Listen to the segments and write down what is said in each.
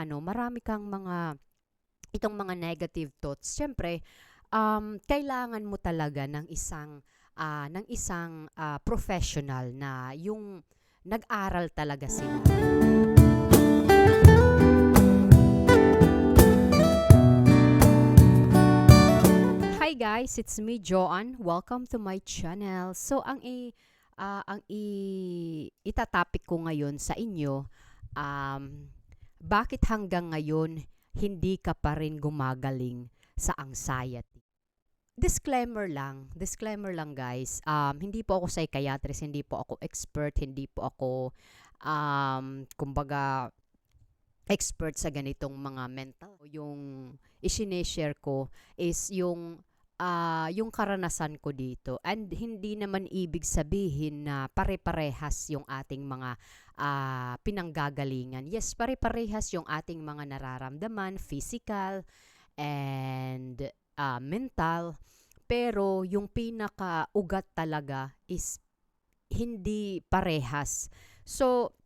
ano, marami kang mga itong mga negative thoughts. Siyempre, um, kailangan mo talaga ng isang ah, ng isang ah, professional na yung nag-aral talaga sila. Hi guys, it's me Joanne. Welcome to my channel. So ang i ah, ang i itatopic ko ngayon sa inyo um bakit hanggang ngayon hindi ka pa rin gumagaling sa anxiety? Disclaimer lang, disclaimer lang guys. Um, hindi po ako psychiatrist, hindi po ako expert, hindi po ako um, kumbaga expert sa ganitong mga mental. Yung isineshare ko is yung ah, yung karanasan ko dito. And hindi naman ibig sabihin na pare-parehas yung ating mga ah, pinanggagalingan. Yes, pare-parehas yung ating mga nararamdaman, physical and ah, mental. Pero yung pinaka-ugat talaga is hindi parehas. So,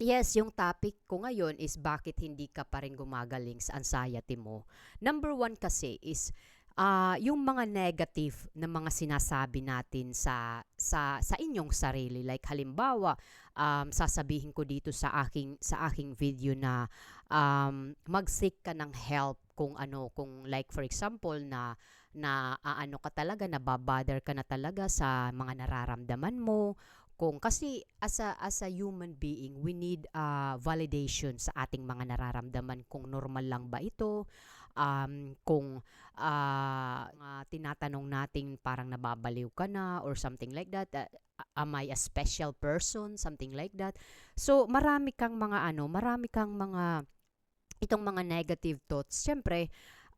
yes, yung topic ko ngayon is bakit hindi ka pa rin gumagaling sa anxiety mo. Number one kasi is ah yung mga negative na mga sinasabi natin sa sa sa inyong sarili. Like halimbawa um, sasabihin ko dito sa aking sa aking video na um, mag-seek ka ng help kung ano kung like for example na na aano ka talaga nababother ka na talaga sa mga nararamdaman mo. Kung kasi as a as a human being we need uh, validation sa ating mga nararamdaman kung normal lang ba ito um, kung ah, tinatanong natin parang nababaliw ka na or something like that uh, am I a special person? Something like that. So marami kang mga ano marami kang mga itong mga negative thoughts. Syempre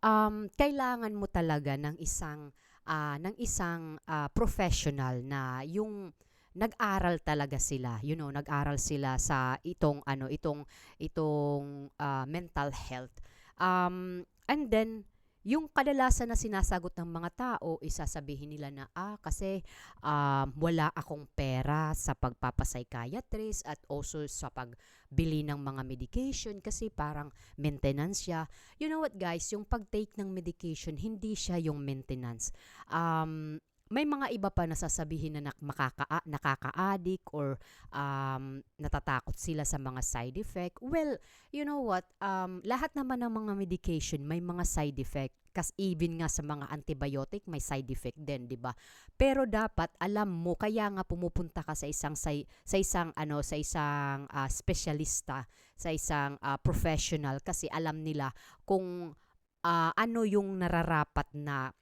um, kailangan mo talaga ng isang ah, ng isang ah, professional na yung nag-aral talaga sila you know nag-aral sila sa itong ano itong itong ah, mental health. Um, and then yung kadalasan na sinasagot ng mga tao, isasabihin nila na, ah, kasi um, wala akong pera sa pagpapapsychiatrist at also sa pagbili ng mga medication kasi parang maintenance siya. You know what guys, yung pag-take ng medication, hindi siya yung maintenance. Um, may mga iba pa na sasabihin na makaka- nakaka-addict or um, natatakot sila sa mga side effect. Well, you know what? Um, lahat naman ng mga medication may mga side effect. Kas even nga sa mga antibiotic may side effect din, 'di ba? Pero dapat alam mo kaya nga pumupunta ka sa isang sa, sa isang ano sa isang ah, spesyalista, sa isang ah, professional kasi alam nila kung ah, ano yung nararapat na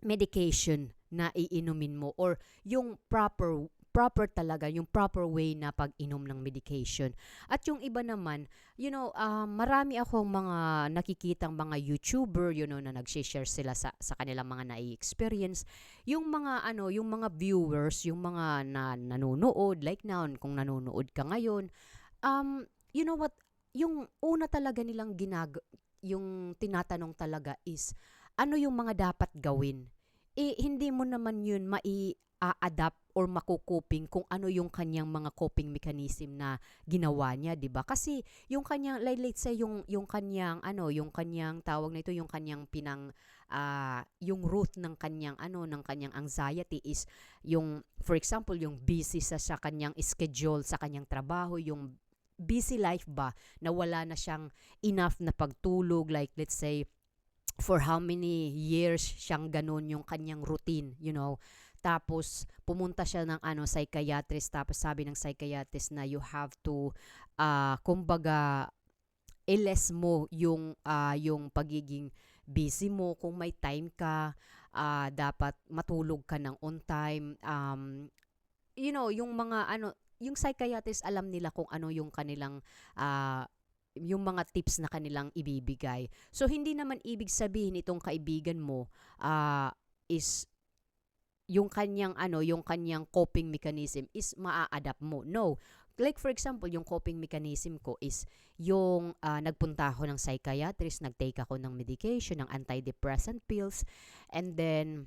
medication na iinumin mo or yung proper proper talaga, yung proper way na pag-inom ng medication. At yung iba naman, you know, ah, marami akong mga nakikitang mga YouTuber, you know, na nag-share sila sa, sa kanilang mga nai-experience. Yung mga, ano, yung mga viewers, yung mga na, nanonood, like now, kung nanonood ka ngayon, um, you know what, yung una talaga nilang ginag, yung tinatanong talaga is, ano yung mga dapat gawin? Eh, hindi mo naman yun mai-adapt or makukoping kung ano yung kanyang mga coping mechanism na ginawa niya, 'di ba? Kasi yung kanyang like let's say yung yung kanyang ano, yung kanyang tawag na ito, yung kanyang pinang ah, yung root ng kanyang ano, ng kanyang anxiety is yung for example, yung busy sa sa kanyang schedule sa kanyang trabaho, yung busy life ba na wala na siyang enough na pagtulog like let's say for how many years siyang ganun yung kanyang routine, you know. Tapos pumunta siya ng ano psychiatrist tapos sabi ng psychiatrist na you have to ah kumbaga i-less mo yung ah, yung pagiging busy mo kung may time ka ah, dapat matulog ka ng on time um you know yung mga ano yung psychiatrist alam nila kung ano yung kanilang ah, yung mga tips na kanilang ibibigay. So, hindi naman ibig sabihin itong kaibigan mo ah, is yung kanyang ano, yung kanyang coping mechanism is maa-adapt mo. No. Like for example, yung coping mechanism ko is yung ah, nagpunta ako ng psychiatrist, nag-take ako ng medication, ng antidepressant pills, and then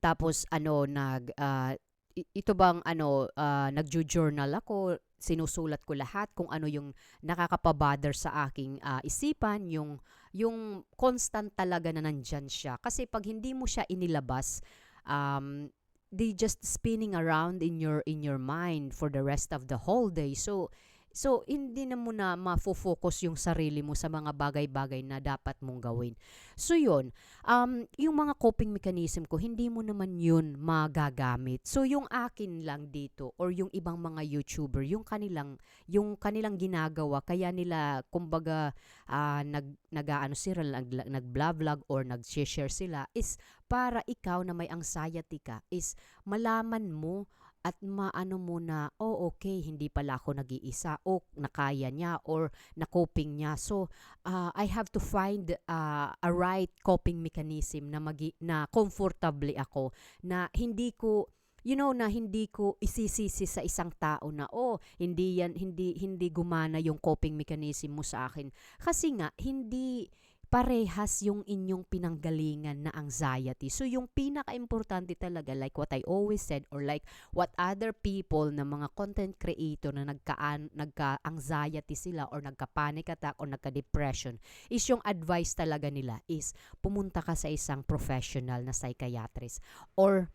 tapos ano nag i- ito bang ano ah, nagjo-journal ako sinusulat ko lahat kung ano yung nakakapabother sa aking ah, isipan, yung yung constant talaga na nandyan siya. Kasi pag hindi mo siya inilabas, um, they just spinning around in your in your mind for the rest of the whole day. So So, hindi na mo na mafo-focus yung sarili mo sa mga bagay-bagay na dapat mong gawin. So, yun. Um, yung mga coping mechanism ko, hindi mo naman yun magagamit. So, yung akin lang dito or yung ibang mga YouTuber, yung kanilang, yung kanilang ginagawa, kaya nila, kumbaga, uh, nag, nag-ano sila, nag, nag-vlog or nag-share sila, is para ikaw na may anxiety ka, is malaman mo at maano mo na, oh okay, hindi pala ako nag-iisa, o nakaya niya, or na-coping niya. So, uh, I have to find uh, a right coping mechanism na, magi- na comfortably ako, na hindi ko, you know na hindi ko isisisi sa isang tao na oh hindi yan hindi hindi gumana yung coping mechanism mo sa akin kasi nga hindi parehas yung inyong pinanggalingan na anxiety. So yung pinaka-importante talaga like what I always said or like what other people na mga content creator na nagka nagka-anxiety sila or nagka-panic attack or nagka-depression is yung advice talaga nila is pumunta ka sa isang professional na psychiatrist or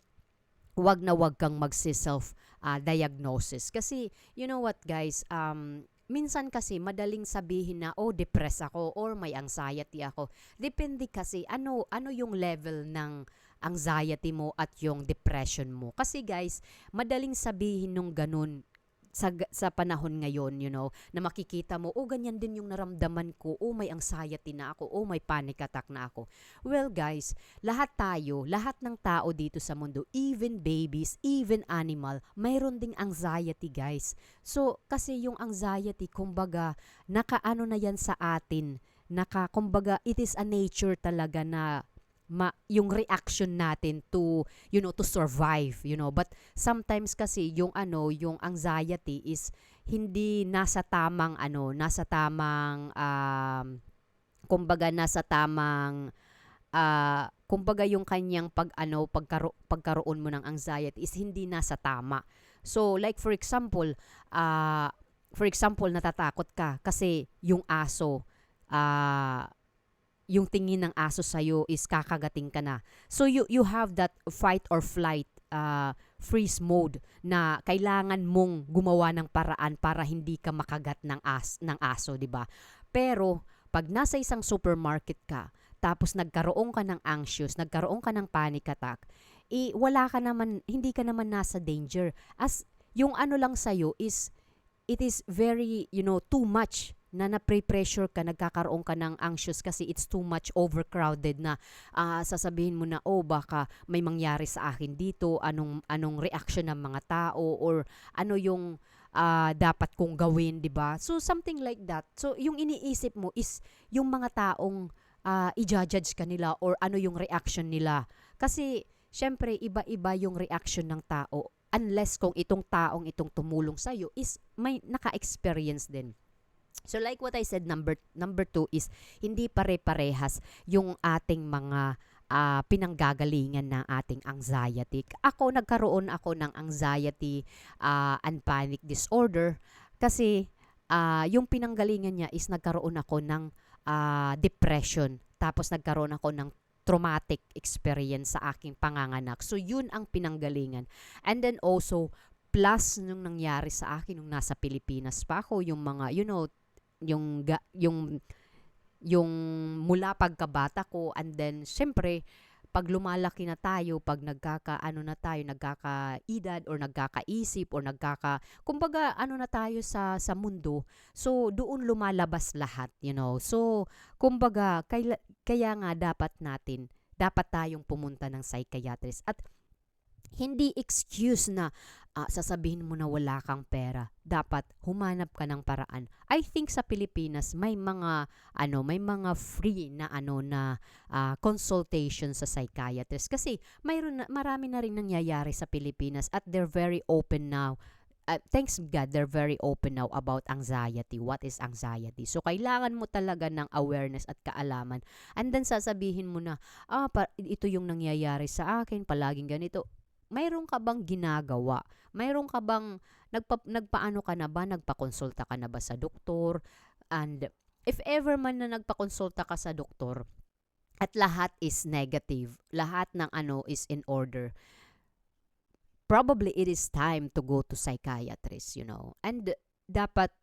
wag na wag kang magsi-self uh, diagnosis kasi you know what guys um minsan kasi madaling sabihin na oh depressed ako or may anxiety ako. Depende kasi ano ano yung level ng anxiety mo at yung depression mo. Kasi guys, madaling sabihin nung ganun sa, sa panahon ngayon, you know, na makikita mo, oh, ganyan din yung naramdaman ko, oh, may anxiety na ako, oh, may panic attack na ako. Well, guys, lahat tayo, lahat ng tao dito sa mundo, even babies, even animal, mayroon ding anxiety, guys. So, kasi yung anxiety, kumbaga, nakaano na yan sa atin, naka, kumbaga, it is a nature talaga na ma, yung reaction natin to you know to survive you know. But sometimes kasi yung ano yung anxiety is hindi nasa tamang ano nasa tamang um, kumbaga nasa tamang uh, kumbaga yung kanyang pag ano pagkaro, pagkaroon mo ng anxiety is hindi nasa tama. So like for example uh, for example natatakot ka kasi yung aso uh, yung tingin ng aso sa'yo is kakagating ka na. So you, you have that fight or flight uh, freeze mode na kailangan mong gumawa ng paraan para hindi ka makagat ng, as, ng aso, di ba? Pero pag nasa isang supermarket ka, tapos nagkaroon ka ng anxious, nagkaroon ka ng panic attack, eh, wala ka naman, hindi ka naman nasa danger. As yung ano lang sa'yo is, it is very, you know, too much na na-pressure ka, nagkakaroon ka ng anxious kasi it's too much overcrowded na uh, sasabihin mo na, oh baka may mangyari sa akin dito, anong, anong reaction ng mga tao or ano yung uh, dapat kong gawin, di ba? So something like that. So yung iniisip mo is yung mga taong uh, i-judge ka nila or ano yung reaction nila. Kasi syempre iba-iba yung reaction ng tao unless kung itong taong itong tumulong sa iyo is may naka-experience din. So like what I said, number number two is hindi pare-parehas yung ating mga uh, pinanggagalingan ng ating anxiety. Ako, nagkaroon ako ng anxiety uh, and panic disorder kasi uh, yung pinanggalingan niya is nagkaroon ako ng uh, depression. Tapos nagkaroon ako ng traumatic experience sa aking panganganak. So, yun ang pinanggalingan. And then also, plus nung nangyari sa akin nung nasa Pilipinas pa ako, yung mga, you know, yung ga, yung yung mula pagkabata ko and then syempre pag lumalaki na tayo, pag nagkaka ano na tayo, nagkakaedad or nagkakaisip or nagkaka kumbaga ano na tayo sa sa mundo. So doon lumalabas lahat, you know. So kumbaga kaya, kaya nga dapat natin dapat tayong pumunta ng psychiatrist at hindi excuse na uh, sasabihin mo na wala kang pera. Dapat humanap ka ng paraan. I think sa Pilipinas may mga ano, may mga free na ano na uh, consultation sa psychiatrist kasi mayroon na, marami na rin nangyayari sa Pilipinas at they're very open now uh, thanks God, they're very open now about anxiety. What is anxiety? So, kailangan mo talaga ng awareness at kaalaman. And then, sasabihin mo na, ah, pa, ito yung nangyayari sa akin, palaging ganito mayroon ka bang ginagawa? Mayroon ka bang nagpa, nagpaano ka na ba? Nagpakonsulta ka na ba sa doktor? And if ever man na nagpakonsulta ka sa doktor, at lahat is negative, lahat ng ano is in order, probably it is time to go to psychiatrist, you know. And dapat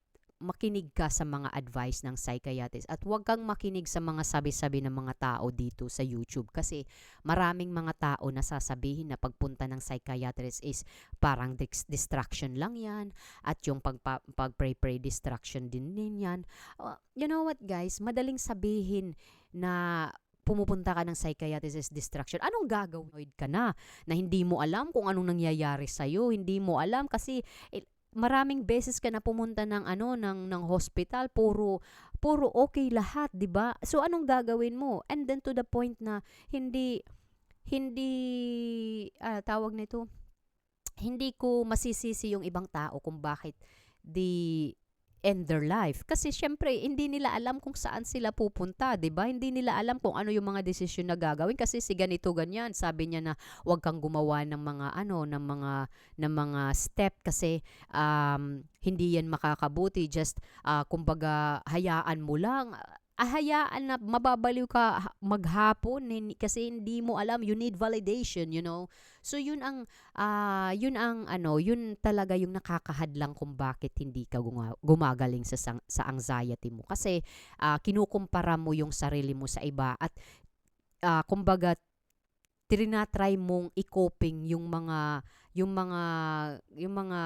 makinig ka sa mga advice ng psychiatrist at huwag kang makinig sa mga sabi-sabi ng mga tao dito sa YouTube kasi maraming mga tao na sasabihin na pagpunta ng psychiatrist is parang dis- distraction lang yan at yung pag-pray-pray distraction din din yan. Uh, you know what guys, madaling sabihin na pumupunta ka ng psychiatrist is distraction. Anong gagawin ka na? Na hindi mo alam kung anong nangyayari sa'yo. Hindi mo alam kasi eh, maraming beses ka na pumunta ng ano ng ng hospital puro puro okay lahat 'di ba? So anong gagawin mo? And then to the point na hindi hindi ah, tawag nito hindi ko masisisi yung ibang tao kung bakit di end their life. Kasi syempre hindi nila alam kung saan sila pupunta 'di ba? Hindi nila alam kung ano yung mga desisyon na gagawin. Kasi si ganito ganyan sabi niya na wag kang gumawa ng mga ano ng mga ng mga step. Kasi um, hindi yan makakabuti. Just ah, kumbaga hayaan mo lang Ah, hayaan na mababaliw ka ha- maghapon kasi hindi mo alam you need validation you know? So yun ang ah, yun ang ano yun talaga yung nakakahadlang kung bakit hindi ka guma- gumagaling sa sa anxiety mo. Kasi ah, kinukumpara mo yung sarili mo sa iba at ah, kumbaga trinatry mong i-coping yung mga yung mga yung mga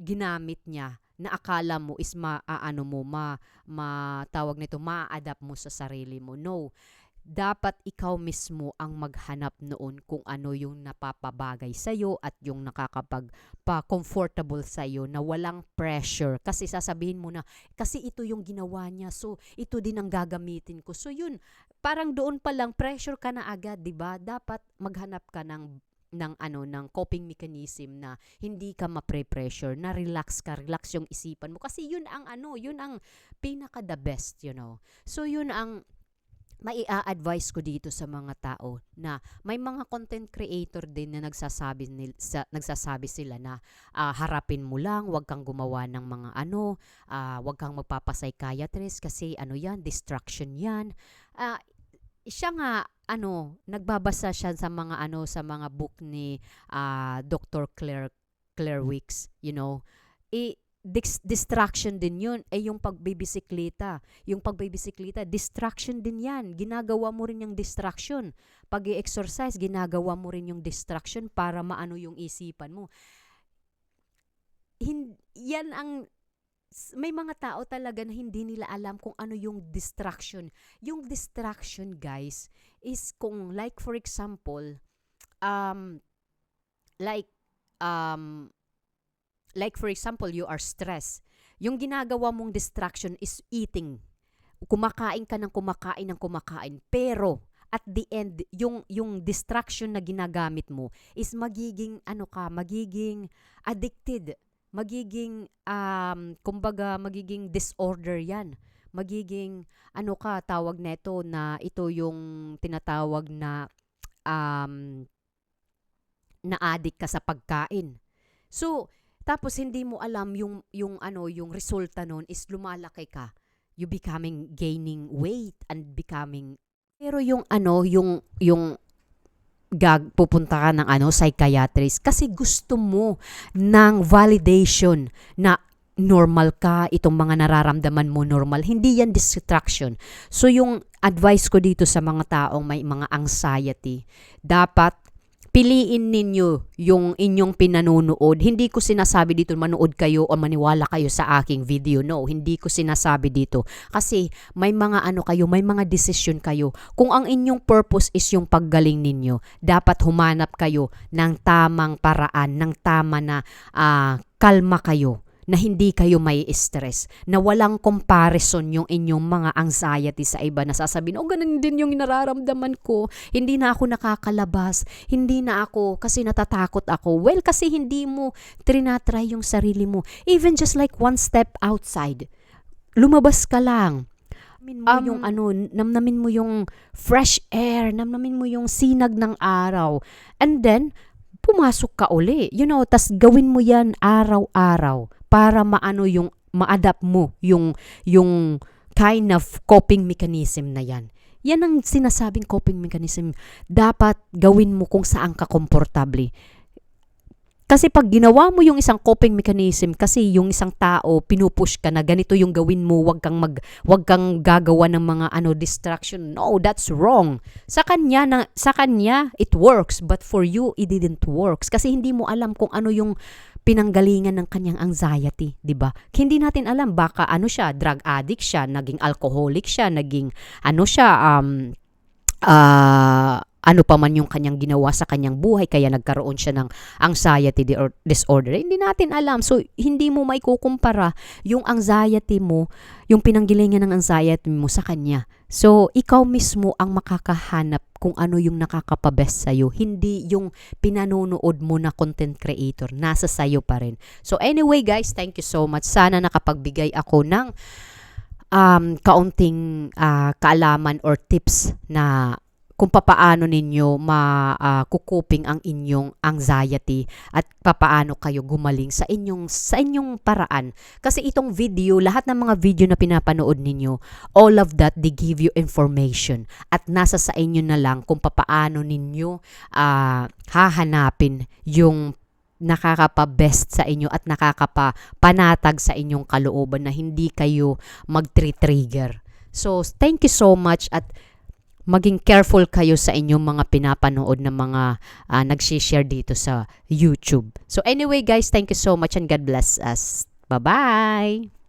ginamit niya na akala mo is maaano mo ma matawag nito ma-adapt mo sa sarili mo. No. Dapat ikaw mismo ang maghanap noon kung ano yung napapabagay sa iyo at yung nakakapag pa comfortable sa iyo na walang pressure. Kasi sasabihin mo na kasi ito yung ginawa niya so ito din ang gagamitin ko. So yun parang doon pa lang pressure ka na agad 'di ba? Dapat maghanap ka ng ng ano ng coping mechanism na hindi ka mapre-pressure na relax ka relax yung isipan mo kasi yun ang ano yun ang pinaka the best you know so yun ang mai-advise ko dito sa mga tao na may mga content creator din na nagsasabi nil, sa, nagsasabi sila na ah, harapin mo lang, wag kang gumawa ng mga ano, ah, wag kang magpapapsychiatrist kasi ano yan, distraction yan. Ah, siya nga ano, nagbabasa siya sa mga ano sa mga book ni ah, Dr. Claire Claire Wicks, you know. Eh dis- distraction din 'yun eh yung pagbibisikleta yung pagbibisikleta distraction din yan ginagawa mo rin yung distraction pag exercise ginagawa mo rin yung distraction para maano yung isipan mo Hin- yan ang may mga tao talaga na hindi nila alam kung ano yung distraction. Yung distraction, guys, is kung like for example, um like um like for example, you are stressed. Yung ginagawa mong distraction is eating. Kumakain ka ng kumakain ng kumakain. Pero at the end, yung yung distraction na ginagamit mo is magiging ano ka, magiging addicted magiging um kumbaga magiging disorder 'yan. Magiging ano ka tawag neto na ito yung tinatawag na um na addict ka sa pagkain. So, tapos hindi mo alam yung yung ano yung resulta nun is lumalaki ka. You becoming gaining weight and becoming pero yung ano yung yung gag pupunta ka ng ano psychiatrist kasi gusto mo ng validation na normal ka, itong mga nararamdaman mo normal. Hindi yan distraction. So yung advice ko dito sa mga taong may mga anxiety, dapat piliin ninyo yung inyong pinanunood. Hindi ko sinasabi dito manood kayo o maniwala kayo sa aking video. No, hindi ko sinasabi dito. Kasi may mga ano kayo, may mga decision kayo. Kung ang inyong purpose is yung paggaling ninyo, dapat humanap kayo ng tamang paraan, ng tama na ah, kalma kayo na hindi kayo may stress, na walang comparison yung inyong mga anxiety sa iba na sasabihin, oh ganun din yung nararamdaman ko, hindi na ako nakakalabas, hindi na ako kasi natatakot ako. Well, kasi hindi mo trinatry yung sarili mo. Even just like one step outside, lumabas ka lang. Namnamin mo Um, yung ano, namnamin mo yung fresh air, namnamin mo yung sinag ng araw. And then, pumasok ka uli. You know, tas gawin mo yan araw-araw para maano yung ma-adapt mo yung yung kind of coping mechanism na yan. Yan ang sinasabing coping mechanism. Dapat gawin mo kung saan ka komportable. Kasi pag ginawa mo yung isang coping mechanism, kasi yung isang tao, pinupush ka na ganito yung gawin mo, wag kang mag wag kang gagawa ng mga ano distraction. No, that's wrong. Sa kanya na sa kanya it works, but for you it didn't works kasi hindi mo alam kung ano yung pinanggalingan ng kanyang anxiety, 'di ba? Hindi natin alam baka ano siya, drug addict siya, naging alcoholic siya, naging ano siya um ah, ano pa man yung kanyang ginawa sa kanyang buhay kaya nagkaroon siya ng anxiety di- or disorder. Hindi natin alam. So, hindi mo may kukumpara yung anxiety mo, yung pinanggilingan ng anxiety mo sa kanya. So, ikaw mismo ang makakahanap kung ano yung nakakapabest sa'yo. Hindi yung pinanonood mo na content creator. Nasa sa'yo pa rin. So, anyway guys, thank you so much. Sana nakapagbigay ako ng um, kaunting ah, kaalaman or tips na kung papaano ninyo makukuping ang inyong anxiety at papaano kayo gumaling sa inyong sa inyong paraan. Kasi itong video, lahat ng mga video na pinapanood ninyo, all of that they give you information at nasa sa inyo na lang kung papaano ninyo ah, hahanapin yung nakakapa-best sa inyo at nakakapa-panatag sa inyong kalooban na hindi kayo mag-trigger. So, thank you so much at maging careful kayo sa inyong mga pinapanood na mga uh, nag-share dito sa YouTube. So anyway guys, thank you so much and God bless us. Bye-bye!